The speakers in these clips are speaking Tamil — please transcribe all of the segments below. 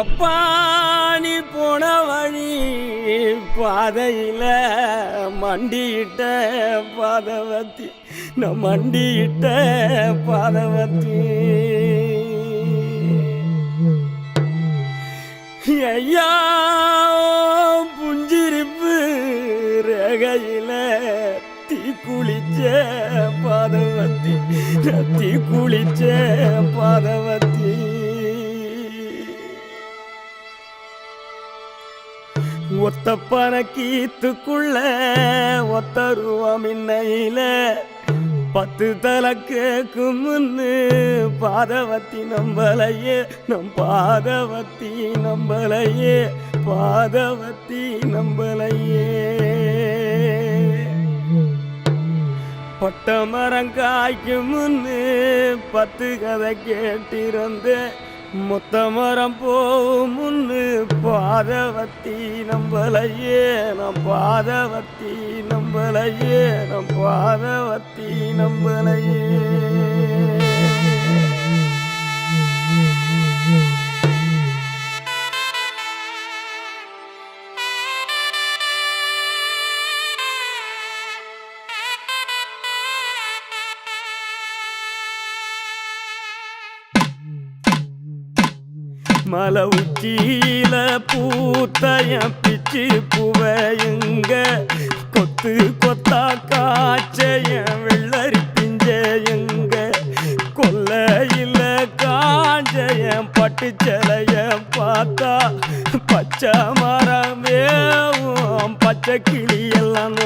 எப்பா நீ போன வழி பாதையில மண்டியிட்ட பாதவத்தி நான் மண்டியிட்ட பாதவத்தி. ஐயா புஞ்சிருப்பு ரேகையில தீக்குளிச்ச பாதவத்தி தீக்குளிச்ச பாதவத்தி. ஒத்த பணக்கீத்துக்குள்ள ஒத்த ரூபா மின்னையில பத்து தலை கேக்கும் முன்னு பாதவத்தி நம்பலையே. நம் பாதவத்தி நம்பலையே பாதவத்தி நம்பலையே. பட்ட மரம் காய்க்கும் முன்னு பத்து கதை கேட்டிருந்தேன். முத்தமரம் போகும் முன்னு பாதவத்தி நம்பலையே நம் பாதவத்தி நம்பலையே நம் பாதவத்தி நம்பலையே. மல உச்சியில பூத்தைய பிச்சு புவையுங்க. கொத்து கொத்தா காய்ச்சைய வெள்ளரி பிஞ்சையுங்க. கொல்லையில காஞ்சைய பட்டுச்சலைய பார்த்தா பச்சை மரமேவும் பச்சை கிளியெல்லாம்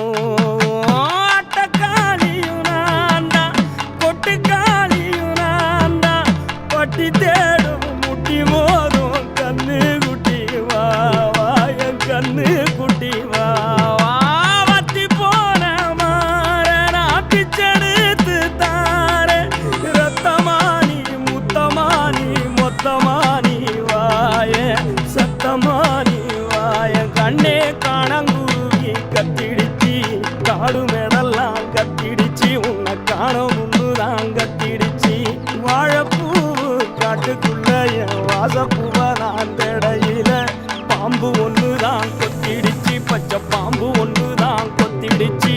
கொத்திடுச்சு பச்சை பாம்பு ஒண்ணுதான் கொத்திடுச்சு.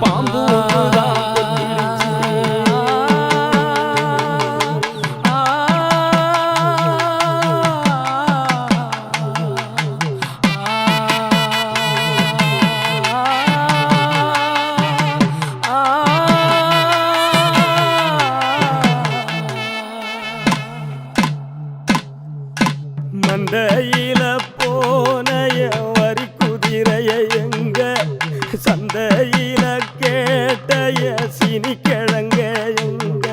பாம்பு ஒண்ணுதான் மந்தையில சந்தையில கேட்டைய சினி கிழங்க எங்க?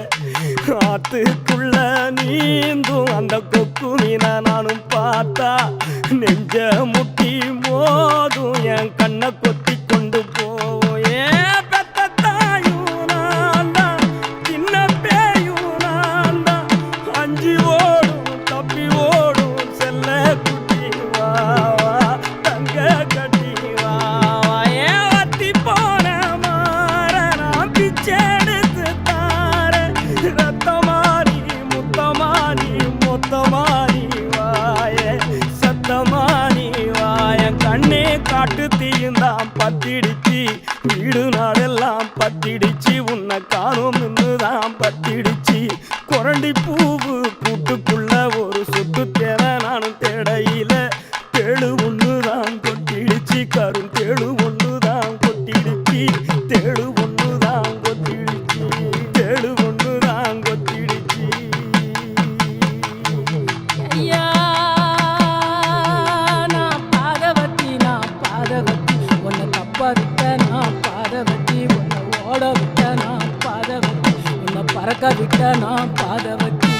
ஆத்துக்குள்ள நீந்தும் அந்த கொக்கு மீனை நானும் பார்த்தா நெஞ்ச முட்டி மோதும் என் காட்டு தீயுந்தான் பத்திடிச்சு. வீடு நாடெல்லாம் பத்திடிச்சு. உன்னை காணும் தான் பத்திடிச்சு. குரண்டி பூவு கூட்டுக்குள்ள ஒரு சொத்து தேவை நானும் தேடையில் விட்ட நான் பாதவத்தி உன்னை ஓட விட்ட நான் பாதவத்தி உன்னை பறக்க விட்ட நான் பாதவத்தி.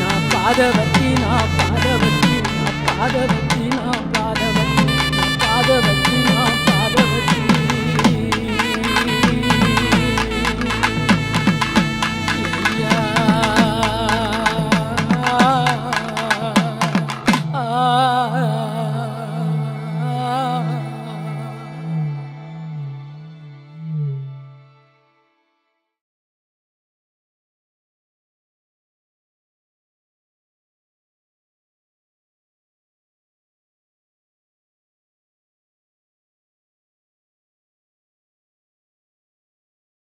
நான் பாதவத்தி நான் பாதவத்தி நான் பாத நான்